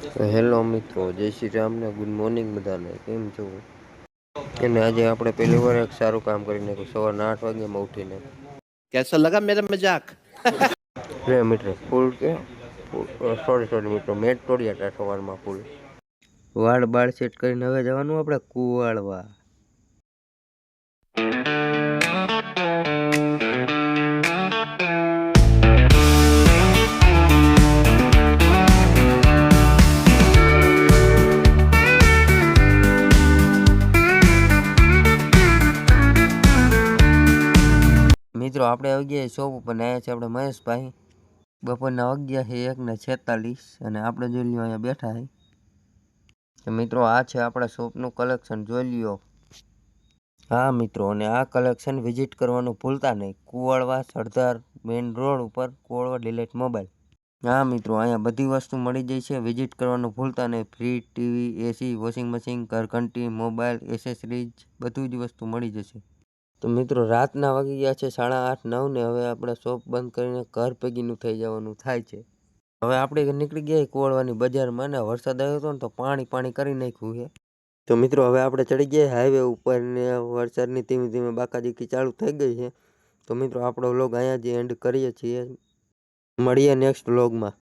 Hello મિત્રો જય શ્રી રામ ને ગુડ મોર્નિંગ બધાને કેમ છો? અને આજે આપણે પહેલી વાર એક સારું કામ કરી સવાર ના આઠ વાગ્યામાં ઉઠીને. કેસો લગા મેરા મજાક? રે મિત્રો ફૂલ કે? સોરી સોરી મિત્રો મેં તોડ્યા હતા સવારમાં ફૂલ. વાળ બાળ સેટ કરીને હવે જવાનું આપણે કુવાળવા. મિત્રો, આપણે આવી શોપ ઉપર ને આવ્યા છે આપણે મહેશભાઈ. બપોરના વાગ્યા એક ને છેતાલીસ અને આપણે જોઈ લ્યો અહીંયા બેઠા છે મિત્રો, આ છે આપણા શોપનું કલેક્શન જોઈ લ્યો. હા મિત્રો, અને આ કલેક્શન વિઝિટ કરવાનું ભૂલતા નહીં. કુવાડવા, સરદાર મેઇન રોડ ઉપર કુવાડવા ડિલેટ મોબાઈલ હા મિત્રો, અહીંયા બધી વસ્તુ મળી જાય છે. વિઝિટ કરવાનું ભૂલતા નહીં. Free TV AC washing machine ઘરઘંટી mobile accessories બધું જ વસ્તુ મળી જશે. તો મિત્રો રાતના વાગી ગયા છે સાડા આઠ નવ ને હવે આપણે શોપ બંધ કરીને ઘર ભેગીનું થઈ જવાનું થાય છે. હવે આપણે નીકળી ગયા કોળવાની બજારમાં ને વરસાદ આવ્યો હતો ને તો પાણી પાણી કરી નાખ્યું છે. તો મિત્રો હવે આપણે ચડી ગયા હાઈવે ઉપર ને વરસાદની ધીમે ધીમે બાકાજીકી ચાલુ થઈ ગઈ છે. તો મિત્રો આપણો વ્લોગ અહીંયા જ એન્ડ કરીએ છીએ. મળીએ નેક્સ્ટ વ્લોગમાં